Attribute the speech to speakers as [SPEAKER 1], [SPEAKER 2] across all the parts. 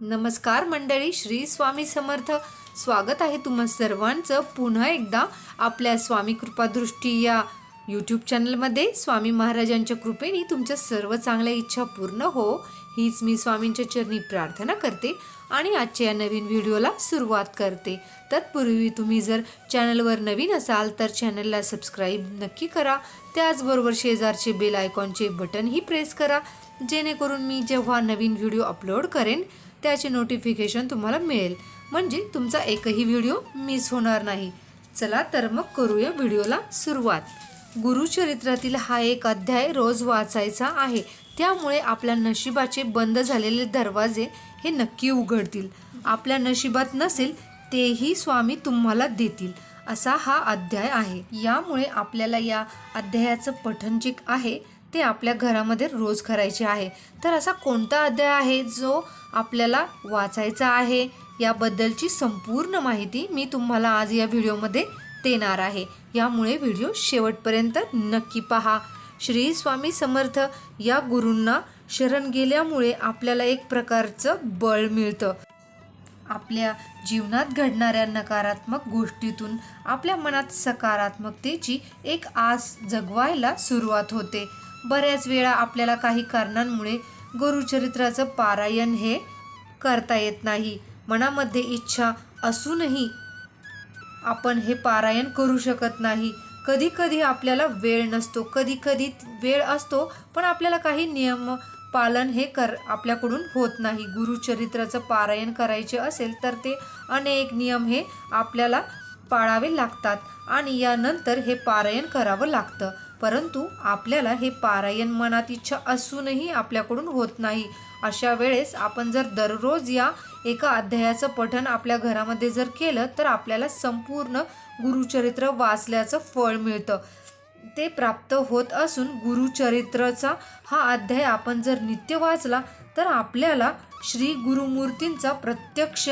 [SPEAKER 1] नमस्कार मंडळी श्री स्वामी समर्थ. स्वागत आहे तुम्हा सर्वांचं पुन्हा एकदा आपल्या स्वामी कृपादृष्टी या यूट्यूब चॅनलमध्ये स्वामी महाराजांच्या कृपेने तुमच्या सर्व चांगल्या इच्छा पूर्ण हो हीच मी स्वामींच्या चरणी प्रार्थना करते आणि आजच्या या नवीन व्हिडिओला सुरुवात करते. तत्पूर्वी तुम्ही जर चॅनलवर नवीन असाल तर चॅनलला सबस्क्राईब नक्की करा. त्याचबरोबर शेजारचे बेल आयकॉनचे बटनही प्रेस करा. जेणेकरून मी जेव्हा नवीन व्हिडिओ अपलोड करेन त्याचे नोटिफिकेशन तुम्हाला मिळेल. म्हणजे तुमचा एकही व्हिडिओ मिस होणार नाही. चला तर मग करूया व्हिडिओला सुरुवात. गुरुचरित्रातील हा एक अध्याय रोज वाचायचा आहे. त्यामुळे आपल्या नशिबाचे बंद झालेले दरवाजे हे नक्की उघडतील. आपल्या नशिबात नसेल तेही स्वामी तुम्हाला देतील. असा हा अध्याय आहे. यामुळे आपल्याला या अध्यायाचं पठण जे आहे. ते आपल्या घरामध्ये रोज करायचे आहे. तर असा कोणता अध्याय आहे जो आपल्याला वाचायचा आहे? याबद्दलची संपूर्ण माहिती मी तुम्हाला आज या व्हिडिओमध्ये देणार आहे. यामुळे व्हिडिओ शेवटपर्यंत नक्की पहा. श्री स्वामी समर्थ या गुरूंना शरण गेल्यामुळे आपल्याला एक प्रकारचं बळ मिळतं. आपल्या जीवनात घडणाऱ्या नकारात्मक गोष्टीतून आपल्या मनात सकारात्मकतेची एक आस जगवायला सुरुवात होते. बऱ्याच वेळा आपल्याला काही कारणांमुळे गुरुचरित्राचं पारायण हे करता येत नाही. मनामध्ये इच्छा असूनही आपण हे पारायण करू शकत नाही. कधी कधी आपल्याला वेळ नसतो कधी कधी वेळ असतो पण आपल्याला काही नियम पालन हे कर आपल्याकडून होत नाही. गुरुचरित्राचं पारायण करायचे असेल तर ते अनेक नियम हे आपल्याला पाळावे लागतात आणि यानंतर हे पारायण करावं लागतं. परंतु आपल्याला हे पारायण मनात इच्छा असूनही आपल्याकडून होत नाही. अशा वेळेस आपण जर दररोज या एका अध्यायाचं पठण आपल्या घरामध्ये जर केलं तर आपल्याला संपूर्ण गुरुचरित्र वाचल्याचं फळ मिळतं. ते प्राप्त होत असून गुरुचरित्राचा हा अध्याय आपण जर नित्य वाचला तर आपल्याला श्री गुरुमूर्तींचा प्रत्यक्ष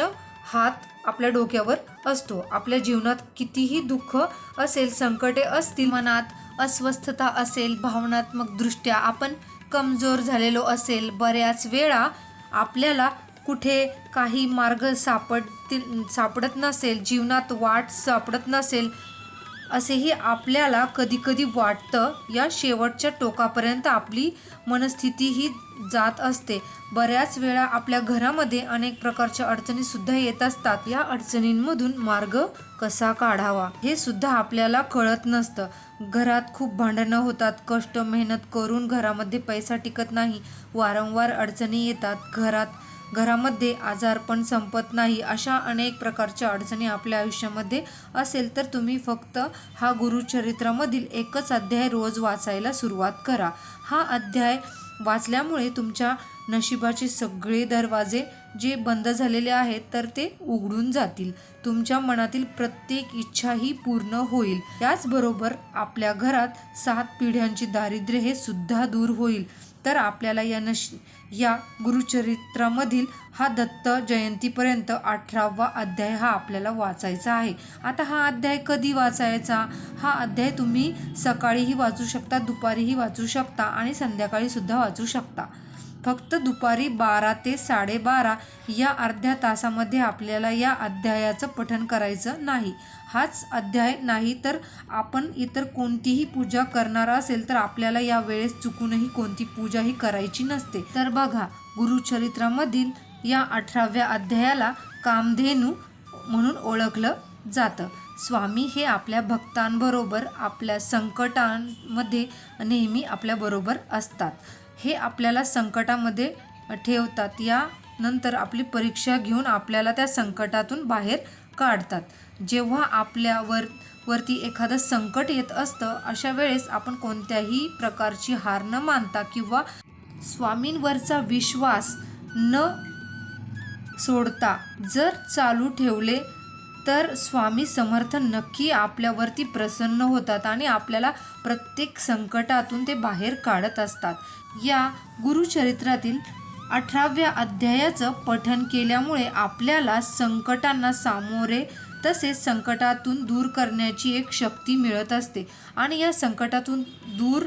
[SPEAKER 1] हात आपल्या डोक्यावर असतो. आपल्या जीवनात कितीही दुःख असेल संकटे असतील मनात अस्वस्थता असेल भावनात्मकदृष्ट्या आपण कमजोर झालेलो असेल बऱ्याच वेळा आपल्याला कुठे काही मार्ग सापडतील सापडत नसेल जीवनात वाट सापडत नसेल असेही आपल्याला कधीकधी वाटतं. या शेवटच्या टोकापर्यंत आपली मनस्थिती ही जात असते. बऱ्याच वेळा आपल्या घरामध्ये अनेक प्रकारच्या अडचणीसुद्धा येत असतात. या अडचणींमधून मार्ग कसा काढावा? हे सुद्धा आपल्याला कळत नसतं. घरात खूप भांडणं होतात. कष्ट मेहनत करून घरामध्ये पैसा टिकत नाही. वारंवार अडचणी येतात. घरात घरामध्ये आजारपण संपत नाही अशा अनेक प्रकारच्या अडचणी आपल्या आयुष्यामध्ये असेल तर तुम्ही फक्त हा गुरुचरित्रामधील एकच अध्याय रोज वाचायला सुरुवात करा. हा अध्याय वाचल्यामुळे तुमच्या नशिबाचे सगळे दरवाजे जे बंद झालेले आहेत तर ते उघडून जातील. तुमच्या मनातील प्रत्येक इच्छा ही पूर्ण होईल. त्याचबरोबर आपल्या घरात सात पिढ्यांची दारिद्र्य हे सुद्धा दूर होईल. तर आपल्याला या नश या गुरुचरित्रामधील हा दत्त जयंतीपर्यंत अठरावा अध्याय हा आपल्याला वाचायचा आहे. आता हा अध्याय कधी वाचायचा? हा अध्याय तुम्ही सकाळीही वाचू शकता दुपारीही वाचू शकता आणि संध्याकाळीसुद्धा वाचू शकता. फक्त दुपारी बारा ते साडेबारा या अर्ध्या तासामध्ये आपल्याला या अध्यायाचं पठन करायचं नाही. हाच अध्याय नाही तर आपण इतर कोणतीही पूजा करणार असेल तर आपल्याला या वेळेस चुकूनही कोणती पूजाही करायची नसते. तर बघा गुरुचरित्रामधील या अठराव्या अध्यायाला कामधेनू म्हणून ओळखलं जातं. स्वामी हे आपल्या भक्तांबरोबर आपल्या संकटांमध्ये नेहमी आपल्याबरोबर असतात. हे आपल्याला संकटामध्ये ठेवतात. यानंतर आपली परीक्षा घेऊन आपल्याला त्या संकटातून बाहेर काढतात. जेव्हा आपल्यावर वरती एखादं संकट येत असतं अशा वेळेस आपण कोणत्याही प्रकारची हार न मानता किंवा स्वामींवरचा विश्वास न सोडता जर चालू ठेवले तर स्वामी समर्थ नक्की आपल्यावरती प्रसन्न होतात आणि आपल्याला प्रत्येक संकटातून ते बाहेर काढत असतात. या गुरुचरित्रातील अठराव्या अध्यायाचं पठन केल्यामुळे आपल्याला संकटांना सामोरे तसेच संकटातून दूर करण्याची एक शक्ती मिळत असते. आणि या संकटातून दूर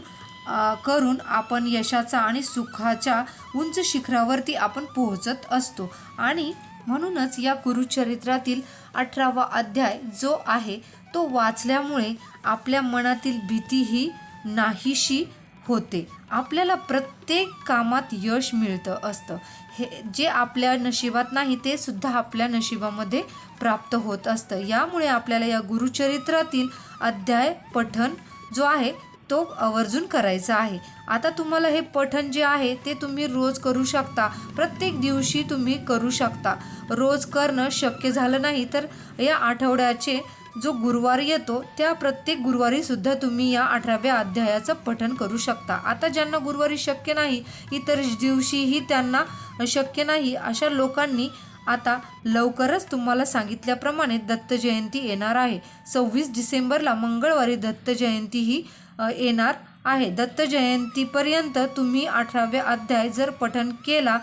[SPEAKER 1] करून आपण यशाचा आणि सुखाच्या उंच शिखरावरती आपण पोहोचत असतो. आणि म्हणूनच या गुरुचरित्रातील अठरावा अध्याय जो आहे तो वाचल्यामुळे आपल्या मनातील भीती ही नाहीशी होते. आपल्याला प्रत्येक कामात यश मिळतं असतं. हे जे आपल्या नशिबात नाही ते सुद्धा आपल्या नशिबामध्ये प्राप्त होत असतं. यामुळे आपल्याला या गुरुचरित्रातील अध्याय पठन जो आहे तो आवर्जून करायचा आहे. आता तुम्हाला हे पठण जे आहे ते तुम्ही रोज करू शकता. प्रत्येक दिवशी तुम्ही करू शकता. रोज करणं शक्य झालं नाही तर या आठवड्याचे जो गुरुवार येतो त्या प्रत्येक गुरुवारी सुद्धा तुम्ही या अठराव्या अध्यायाचं पठण करू शकता. आता ज्यांना गुरुवारी शक्य नाही इतर दिवशीही त्यांना शक्य नाही अशा लोकांनी आता लवकरच तुम्हाला सांगितल्याप्रमाणे दत्त जयंती येणार आहे. सव्वीस डिसेंबरला मंगळवारी दत्त जयंती ही येणार आहे. दत्त जयंतीपर्यंत तुम्ही अठराव्या अध्याय जर पठण केला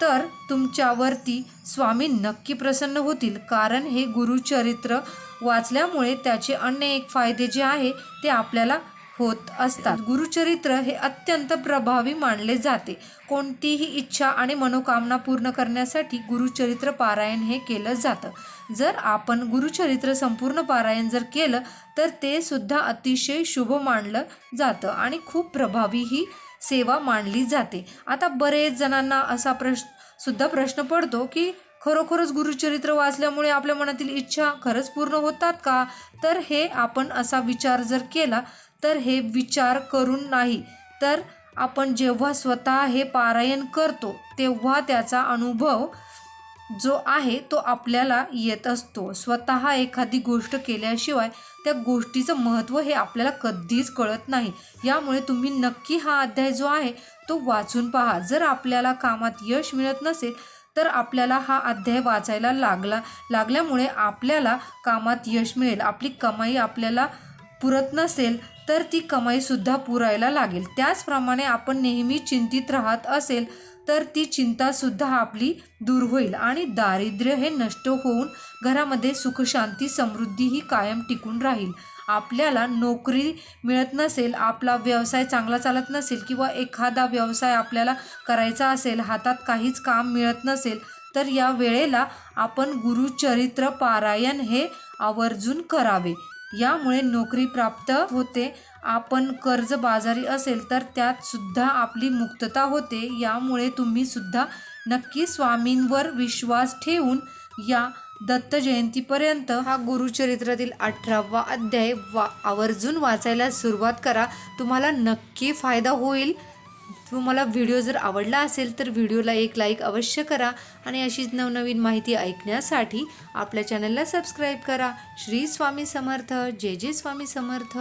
[SPEAKER 1] तर तुमच्यावरती स्वामी नक्की प्रसन्न होतील. कारण हे गुरुचरित्र वाचल्यामुळे त्याचे अन्य एक फायदे जे आहे ते आपल्याला होत असतात. गुरुचरित्र हे अत्यंत प्रभावी मानले जाते. कोणतीही इच्छा आणि मनोकामना पूर्ण करण्यासाठी गुरुचरित्र पारायण हे केलं जातं. जर आपण गुरुचरित्र संपूर्ण पारायण जर केलं तर ते सुद्धा अतिशय शुभ मानलं जातं आणि खूप प्रभावी ही सेवा मानली जाते. आता बरेच जणांना असा प्रश्न सुद्धा प्रश्न पडतो की खरोखरच गुरुचरित्र वाचल्यामुळे आपल्या मनातील इच्छा खरंच पूर्ण होतात का? तर हे आपण असा विचार जर केला तर हे विचार करून नाही. तर आपण जेव्हा स्वतः हे पारायण करतो तेव्हा त्याचा अनुभव जो आहे तो आपल्याला येत असतो. स्वतः एखादी गोष्ट केल्याशिवाय त्या गोष्टीचं महत्त्व हे आपल्याला कधीच कळत नाही. यामुळे तुम्ही नक्की हा अध्याय जो आहे तो वाचून पहा. जर आपल्याला कामात यश मिळत नसेल तर आपल्याला हा अध्याय वाचायला लागला. लागल्यामुळे आपल्याला कामात यश मिळेल. आपली कमाई आपल्याला पुरत नसेल तर ती कमाईसुद्धा पुरायला लागेल. त्याचप्रमाणे आपण नेहमी चिंतित राहत असेल तर ती चिंतासुद्धा आपली दूर होईल. आणि दारिद्र्य हे नष्ट होऊन घरामध्ये सुखशांती समृद्धी ही कायम टिकून राहील. आपल्याला नोकरी मिळत नसेल आपला व्यवसाय चांगला चालत नसेल किंवा एखादा व्यवसाय आपल्याला करायचा असेल हातात काहीच काम मिळत नसेल तर या वेळेला आपण गुरुचरित्र पारायण हे आवर्जून करावे. यामुळे नोकरी प्राप्त होते आपण कर्ज बाजारी असेल तर त्यात सुद्धा आपली मुक्तता होते यामुळे तुम्ही सुद्धा नक्की स्वामींवर विश्वास ठेवून या दत्त जयंतीपर्यंत हा गुरुचरित्रातील अठरावा अध्याय वा आवर्जून वाचायला सुरुवात करा. तुम्हाला नक्की फायदा होईल. तुम्हाला व्हिडिओ जर आवडला असेल तर व्हिडिओला एक लाईक अवश्य करा आणि अशीच नवनवीन माहिती ऐकण्यासाठी आपल्या चॅनलला सबस्क्राईब करा. श्री स्वामी समर्थ. जय जय स्वामी समर्थ.